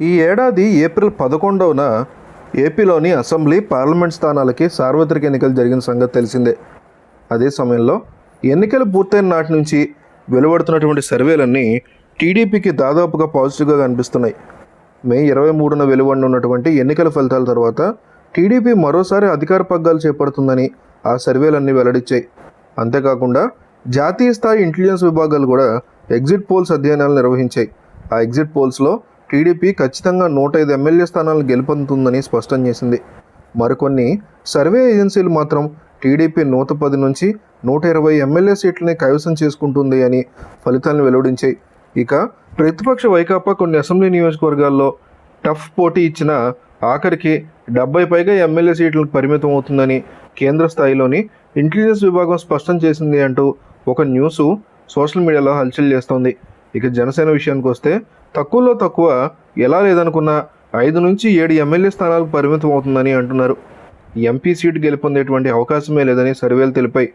ఈ ఏడాది ఏప్రిల్ పదకొండవన ఏపీలోని అసెంబ్లీ పార్లమెంట్ స్థానాలకి సార్వత్రిక ఎన్నికలు జరిగిన సంగతి తెలిసిందే. అదే సమయంలో ఎన్నికలు పూర్తయిన నాటి నుంచి వెలువడుతున్నటువంటి సర్వేలన్నీ టీడీపీకి దాదాపుగా పాజిటివ్గా కనిపిస్తున్నాయి. మే ఇరవై మూడున వెలువడినటువంటి ఎన్నికల ఫలితాల తర్వాత టీడీపీ మరోసారి అధికార పగ్గాలు చేపడుతుందని ఆ సర్వేలన్నీ వెల్లడించాయి. అంతేకాకుండా జాతీయ స్థాయి ఇంటెలిజెన్స్ విభాగాలు కూడా ఎగ్జిట్ పోల్స్ అధ్యయనాలు నిర్వహించాయి. ఆ ఎగ్జిట్ పోల్స్లో టీడీపీ ఖచ్చితంగా నూట ఐదు ఎమ్మెల్యే స్థానాలను గెలుపొందుతుందని స్పష్టం చేసింది. మరికొన్ని సర్వే ఏజెన్సీలు మాత్రం టీడీపీ నూట పది నుంచి నూట ఇరవై ఎమ్మెల్యే సీట్లని కైవసం చేసుకుంటుంది అని ఫలితాలను వెల్లడించాయి. ఇక ప్రతిపక్ష వైకాపా కొన్ని అసెంబ్లీ నియోజకవర్గాల్లో టఫ్ పోటీ ఇచ్చిన ఆఖరికి డెబ్బై పైగా ఎమ్మెల్యే సీట్లకు పరిమితం అవుతుందని కేంద్ర స్థాయిలోని ఇంటెలిజెన్స్ విభాగం స్పష్టం చేసింది అంటూ ఒక న్యూస్ సోషల్ మీడియాలో హల్చల్ చేస్తోంది. ఇక జనసేన విషయానికి వస్తే తక్కువలో తక్కువ ఎలా లేదనుకున్నా ఐదు నుంచి ఏడు ఎమ్మెల్యే స్థానాలకు పరిమితం అవుతుందని అంటున్నారు. ఎంపీ సీటు గెలుపొందేటువంటి అవకాశమే లేదని సర్వేలు తెలిపాయి.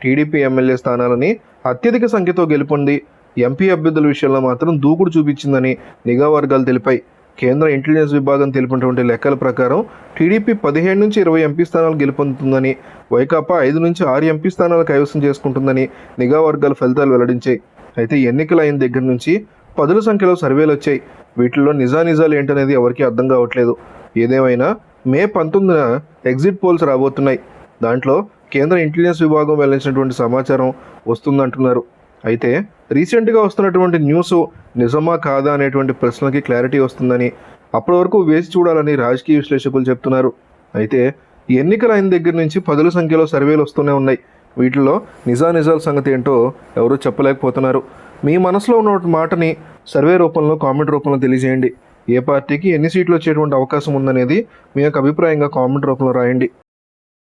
టీడీపీ ఎమ్మెల్యే స్థానాలని అత్యధిక సంఖ్యతో గెలుపొంది ఎంపీ అభ్యర్థుల విషయంలో మాత్రం దూకుడు చూపించిందని నిఘా వర్గాలు తెలిపాయి. కేంద్ర ఇంటెలిజెన్స్ విభాగం తెలిపినటువంటి లెక్కల ప్రకారం టీడీపీ పదిహేడు నుంచి ఇరవై ఎంపీ స్థానాలు గెలుపొందుతుందని వైకాపా ఐదు నుంచి ఆరు ఎంపీ స్థానాలు కైవసం చేసుకుంటుందని నిఘా వర్గాల ఫలితాలు వెల్లడించాయి. అయితే ఎన్నికలు అయిన దగ్గర నుంచి పదుల సంఖ్యలో సర్వేలు వచ్చాయి. వీటిల్లో నిజానిజాలు ఏంటనేది ఎవరికీ అర్థం కావట్లేదు. ఏదేమైనా మే పంతొమ్మిదిన ఎగ్జిట్ పోల్స్ రాబోతున్నాయి. దాంట్లో కేంద్ర ఇంటెలిజెన్స్ విభాగం వెల్లడించినటువంటి సమాచారం వస్తుందంటున్నారు. అయితే రీసెంట్గా వస్తున్నటువంటి న్యూస్ నిజమా కాదా అనేటువంటి ప్రశ్నలకి క్లారిటీ వస్తుందని అప్పటి వరకు వేచి చూడాలని రాజకీయ విశ్లేషకులు చెప్తున్నారు. అయితే ఎన్నికలు అయిన దగ్గర నుంచి పదుల సంఖ్యలో సర్వేలు వస్తూనే ఉన్నాయి. వీటిలో నిజానిజాల సంగతి ఏంటో ఎవరూ చెప్పలేకపోతున్నారు. మీ మనసులో ఉన్న మాటని సర్వే రూపంలో కామెంట్ రూపంలో తెలియజేయండి. ఏ పార్టీకి ఎన్ని సీట్లు వచ్చేటువంటి అవకాశం ఉందనేది మీ యొక్క అభిప్రాయంగా కామెంట్ రూపంలో రాయండి.